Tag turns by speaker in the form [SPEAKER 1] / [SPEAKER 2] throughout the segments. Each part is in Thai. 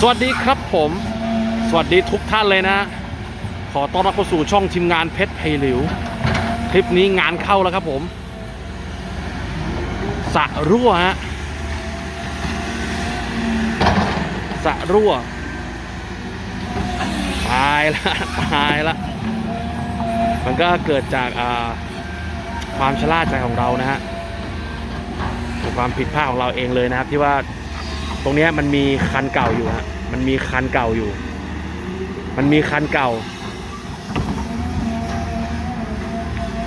[SPEAKER 1] สวัสดีครับผม สวัสดีทุกท่านเลยนะ ขอต้อนรับเข้าสู่ช่องทีมงานเพชรไพหลิว คลิปนี้งานเข้าแล้วครับผมสะรั่วฮะสะรั่ว ตายละตายละ มันก็เกิดจากาความชะล่าใจของเรานะฮะความผิดพลาดของเราเองเลยนะครับที่ว่า ตรงนี้มันมีคันเก่าอยู่ฮะมันมีคันเก่าอยู่ มันมีคันเก่า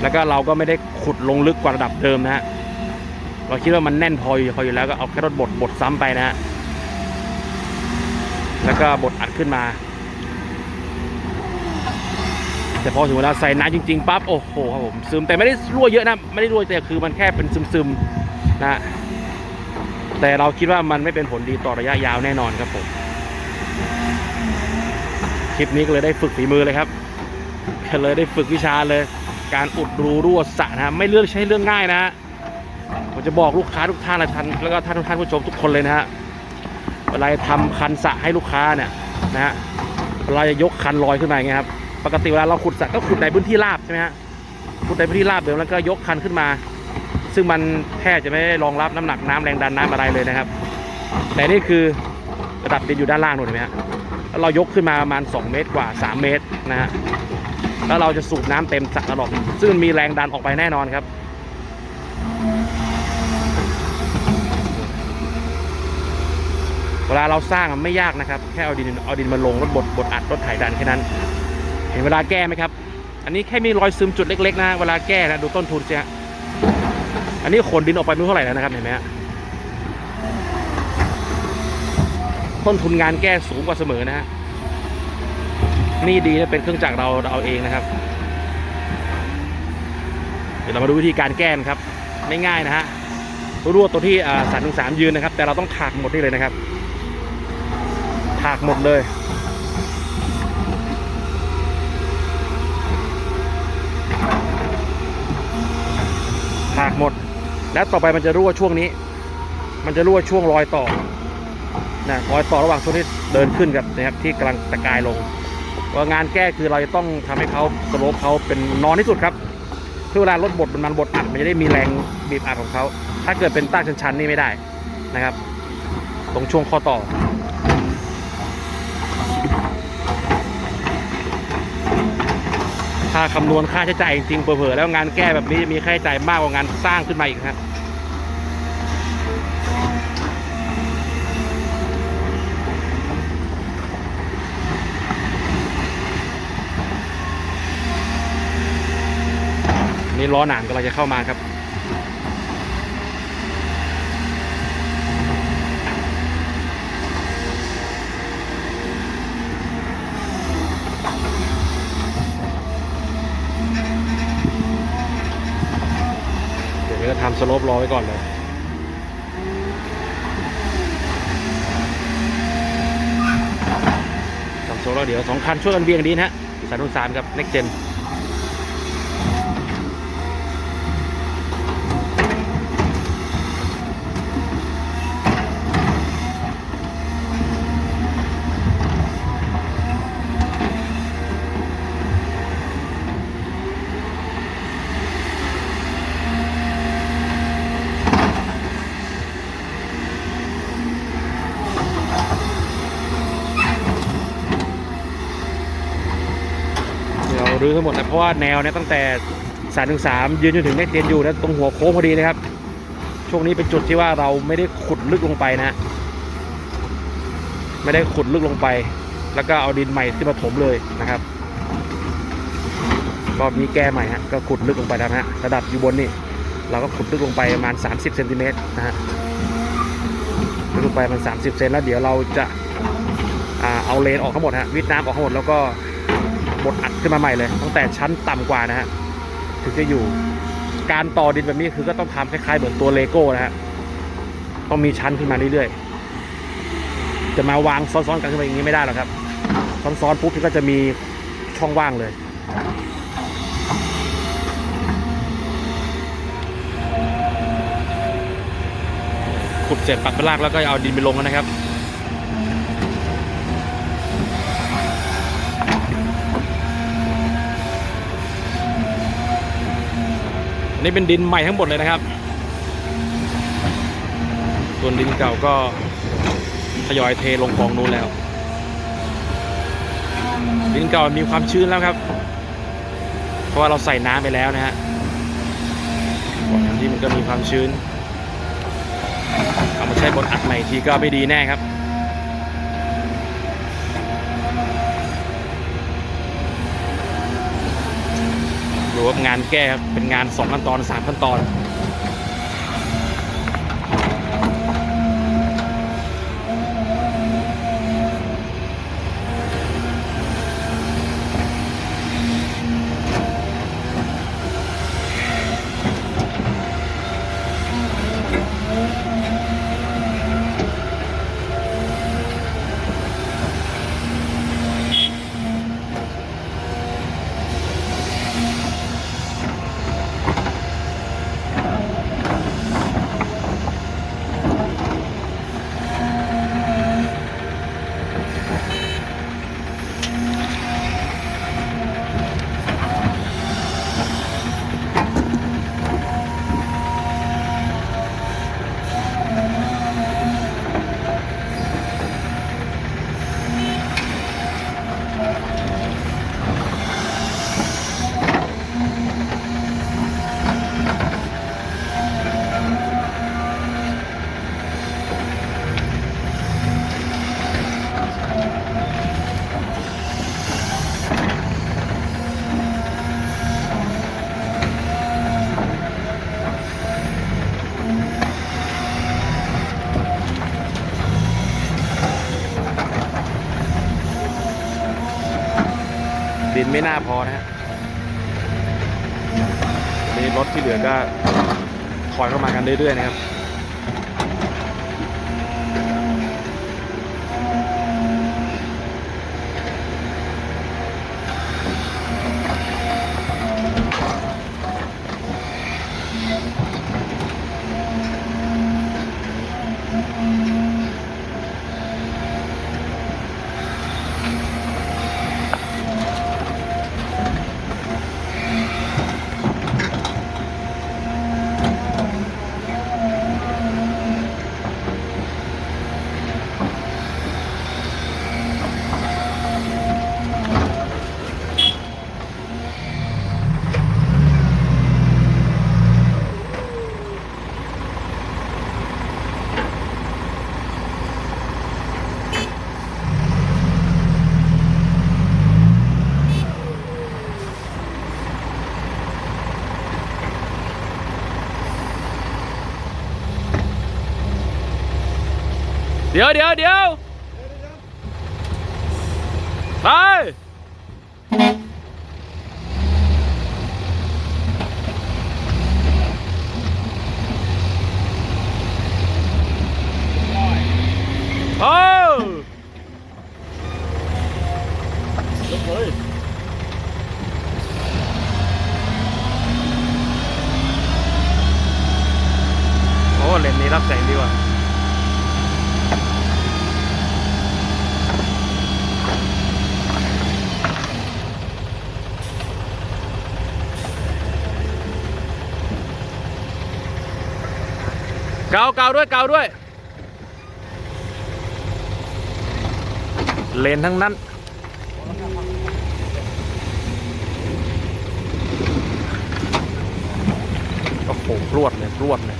[SPEAKER 1] แล้วก็เราก็ไม่ได้ขุดลงลึกกว่าระดับเดิมนะฮะเราคิดว่ามันแน่นพออยู่พออยู่แล้วก็เอาแค่รถบดบดซ้ำไปนะฮะแล้วก็บดอัดขึ้นมา แต่พอถึงเวลาใส่น้ำจริงๆปั๊บโอ้โหครับผมซึมแต่ไม่ได้รั่วเยอะนะ ไม่ได้รั่วแต่คือมันแค่เป็นซึมๆนะฮะ แต่เราคิดว่ามันไม่เป็นผลดีต่อระยะยาวแน่นอนครับผมคลิปนี้ก็เลยได้ฝึกฝีมือเลยครับก็เลยได้ฝึกวิชาเลย การอุดรูรั่วสระนะไม่เลือกใช้เรื่องง่ายนะฮะผมจะบอกลูกค้าทุกท่านและท่านแล้วก็ท่านทุกท่านผู้ชมทุกคนเลยนะฮะเวลาทำคันสระให้ลูกค้าเนี่ยนะฮะเวลาจะยกคันลอยขึ้นมาอย่างเงี้ยครับปกติเวลาเราขุดสระก็ขุดในพื้นที่ราบใช่ไหมฮะขุดในพื้นที่ราบเดิมแล้วก็ยกคันขึ้นมา ซึ่งมันแทบจะไม่ได้รองรับน้ำหนักน้ำแรงดันน้ำอะไรเลยนะครับ แต่นี่คือระดับดินอยู่ด้านล่างนู่นเห็นไหมฮะเรายกขึ้นมาประมาณ 2 เมตรกว่า 3 เมตรนะฮะแล้วเราจะสูบน้ำเต็มสระตลอดซึ่งมีแรงดันออกไปแน่นอนครับเวลาเราสร้างไม่ยากนะครับ แค่เอาดินเอาดินมาลงรถบดบดอัดรถไถดันแค่นั้น เห็นเวลาแก้ไหมครับ อันนี้แค่มีรอยซึมจุดเล็กๆนะ เวลาแก้นะดูต้นทุนเสิฮะ อันนี้ขนดินออกไปไม่รู้เท่าไหร่แล้วนะครับเห็นไหมฮะต้นทุนงานแก้สูงกว่าเสมอนะฮะนี่ดีนะเป็นเครื่องจักรเราเราเอาเองนะครับ เดี๋ยวเรามาดูวิธีการแก้นะครับไม่ง่ายนะฮะรั่วตัวที่สามถึงสามยืนนะครับ แต่เราต้องถากหมดนี่เลยนะครับ ถากหมดเลยถากหมด แล้วต่อไปมันจะรั่วช่วงนี้ มันจะรั่วช่วงรอยต่อนะรอยต่อระหว่างช่วงที่เดินขึ้นกับนะครับที่กำลังตะกายลงว่างานแก้คือเราจะต้องทำให้เขาสโลปเขาเป็นนอนที่สุดครับเพื่อเวลารถบดมันบดอัดมันจะได้มีแรงบีบอัดของเขาถ้าเกิดเป็นตั้งชันๆนี่ไม่ได้นะครับ ตรงช่วงข้อต่อาคำนวณค่าใช้จ่ายจริงๆเผลอๆแล้วงานแก้แบบนี้จะมีค่าใช้จ่ายมากกว่างานสร้างขึ้นมาอีกครับนี่ล้อหนามกำลังจะเข้ามาครับ จะทำสโลปรอไว้ก่อนเลยทำโซโล่เดี๋ยวสองคันช่วยกันเบียงดีนะฮะสานุสามกับเน็กเจน รื้อทั้งหมดนะเพราะว่าแนวเนี่ยตั้งแต่สายหนึ่งสามยืนจนถึงเน็กเจนอยู่นะตรงหัวโค้งพอดีนะครับ ช่วงนี้เป็นจุดที่ว่าเราไม่ได้ขุดลึกลงไปนะ ไม่ได้ขุดลึกลงไป แล้วก็เอาดินใหม่ขึ้นมาถมเลยนะครับรอบนี้แก้ใหม่ฮะก็ขุดลึกลงไปแล้วนะฮะระดับอยู่บนนี่เราก็ขุดลึกลงไปประมาณ 30เซนติเมตรนะฮะลึกลงไปประมัน30เซนแล้วเดี๋ยวเราจะอาเอาเลนออกทั้งหมดฮะวิดน้ำออกทั้งหมดแล้วก็ บดอัดขึ้นมาใหม่เลยตั้งแต่ชั้นต่ำกว่านะฮะถึงจะอยู่ การต่อดินแบบนี้คือก็ต้องทำคล้ายๆเหมือนตัวเลโก้นะฮะต้องมีชั้นขึ้นมาเรื่อยๆจะมาวางซ้อนๆกันขึ้นมาอย่างนี้ไม่ได้หรอกครับ ซ้อนๆปุ๊บก็จะมีช่องว่างเลยขุดเสร็จปักเป็นรากแล้วก็เอาดินไปลงนะครับ อันนี้เป็นดินใหม่ทั้งหมดเลยนะครับ ส่วนดินเก่าก็ทยอยเทลงกองนู้นแล้ว ดินเก่ามีความชื้นแล้วครับ เพราะว่าเราใส่น้ำไปแล้วนะฮะก่อนที่มันก็มีความชื้น เอามาใช้บนอัดใหม่ทีก็ไม่ดีแน่ครับ ดูว่างานแก้ครับเป็นงาน 2 ขั้นตอน 3 ขั้นตอน ไม่น่าพอนะฮะนี่รถที่เหลือก็ถอยเข้ามากันเรื่อยๆนะครับ เดี๋ยวเดี๋ยวเดี๋ยวไปโอ้โอ้เลนนี้รับแสง เกาเกาด้วยเกาด้วย เลนทั้งนั้น โอ้โหรวดเลยรวดเลย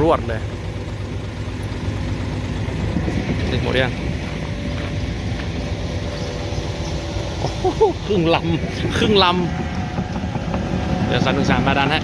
[SPEAKER 1] รวดเลยติดหมดยังโอ้โหครึ่งลำครึ่งลำเดี๋ยวสามหนึ่งสามมาดันฮะ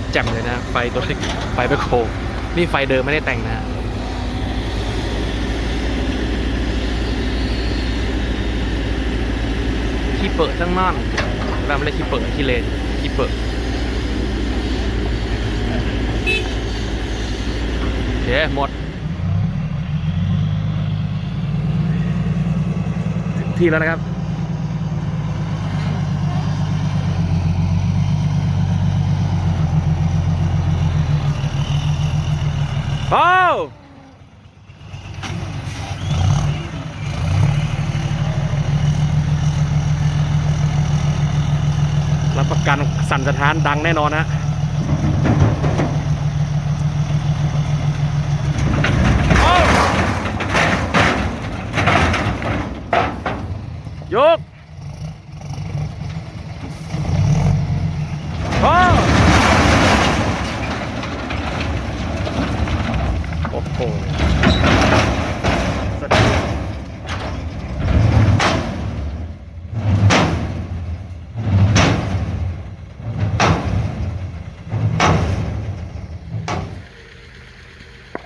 [SPEAKER 1] ตรแจ่มเลยนะ ไฟตัวนี้ไฟไปโคงนี่ไฟเดิมไม่ได้แต่งนะขี้เปิดทั้งนั่นเราไม่ได้ขี้เปิดขี้เลนขี้เปิดโอเคหมด ที่แล้วนะครับ โอ้รับประกันสั่นสะท้านดังแน่นอนนะโยกโอ้โอ้โหสะดุ้ง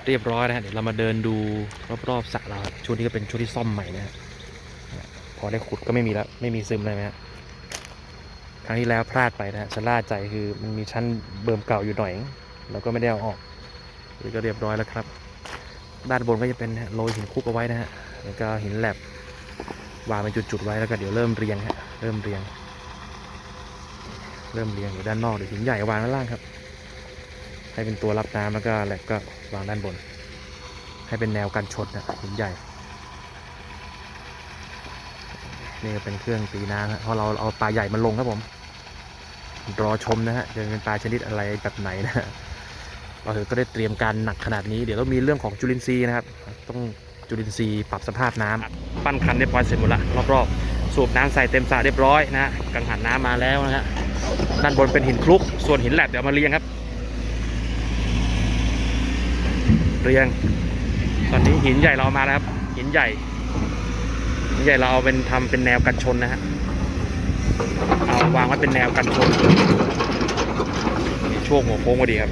[SPEAKER 1] เรียบร้อยนะฮะเดี๋ยวเรามาเดินดูรอบๆสระเราช่วงนี้ก็เป็นช่วงที่ซ่อมใหม่นะฮะพอได้ขุดก็ไม่มีแล้วไม่มีซึมเลยนะฮะครั้งที่แล้วพลาดไปนะฮะชะล่าใจคือมันมีชั้นเบิ่มเก่าอยู่หน่อยเราก็ไม่ได้เอาออกนี่ก็เรียบร้อยแล้วครับ ด้านบนก็จะเป็นโรยหินคุกเอาไว้นะฮะแล้วก็หินแลบวางเป็นจุดๆไว้แล้วก็เดี๋ยวเริ่มเรียงฮะเริ่มเรียง เริ่มเรียงอยู่ด้านนอกเดี๋ยวหินใหญ่วางด้านล่างครับ ให้เป็นตัวรับน้ำแล้วก็แหลบก็วางด้านบน ให้เป็นแนวกันชนนะหินใหญ่ นี่ก็เป็นเครื่องตีน้ำเพราะเราเอาปลาใหญ่มาลงครับผม รอชมนะฮะจะเป็นปลาชนิดอะไรแบบไหนนะเราถือก็ได้เตรียมการหนักขนาดนี้เดี๋ยวต้องมีเรื่องของจุลินทรีย์นะครับ ต้องจุลินทรีย์ปรับสภาพน้ำปั้นคันเรียบร้อยเสร็จหมดละรอบๆ สูบน้ำใส่เต็มสระเรียบร้อยนะฮะกังหันน้ำมาแล้วนะฮะด้านบนเป็นหินคลุก ส่วนหินแหลบเดี๋ยวมาเรียงครับ เรียง ตอนนี้หินใหญ่เรามาแล้วครับ หินใหญ่หินใหญ่เราเอาเป็นทำเป็นแนวกันชนนะฮะเอาวางไว้เป็นแนวกันชนช่วงหัวโค้งพอดีครับ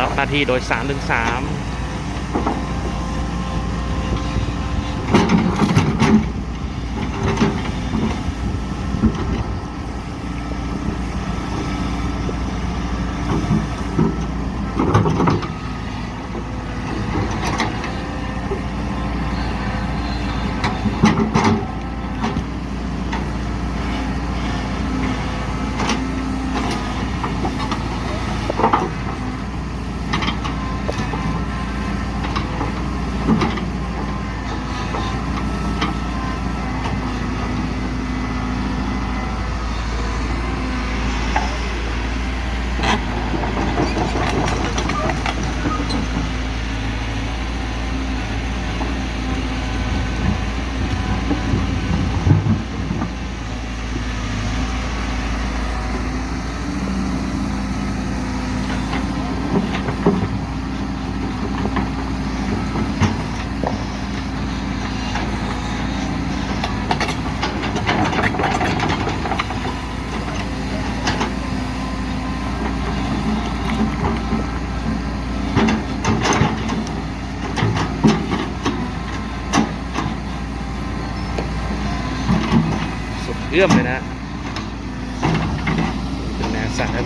[SPEAKER 1] รับหน้าที่โดยสามถึงสาม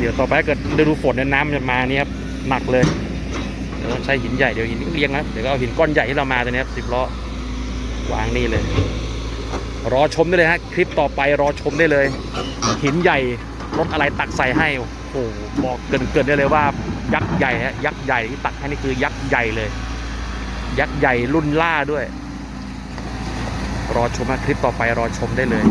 [SPEAKER 1] ดี๋ยวต่อไปถ้าเกิดฤดูฝนเนี่ยน้ำจะมานี่ครับหนักเลยเดี๋ยวใช้หินใหญ่เดี๋ยวหินเรียงนะเดี๋ยวก็เอาหินก้อนใหญ่ที่เรามาตัวนี้ครับสิบล้อวางนี่เลย รอชมได้เลยฮะคลิปต่อไปรอชมได้เลย หินใหญ่รถอะไรตักใส่ให้โอ้โหบอกเกินเกินได้เลยว่า ยักษ์ใหญ่ฮะยักษ์ใหญ่ที่ตักให้นี่คือยักษ์ใหญ่เลย ยักษ์ใหญ่รุ่นล่าด้วย รอชมคลิปต่อไปรอชมได้เลย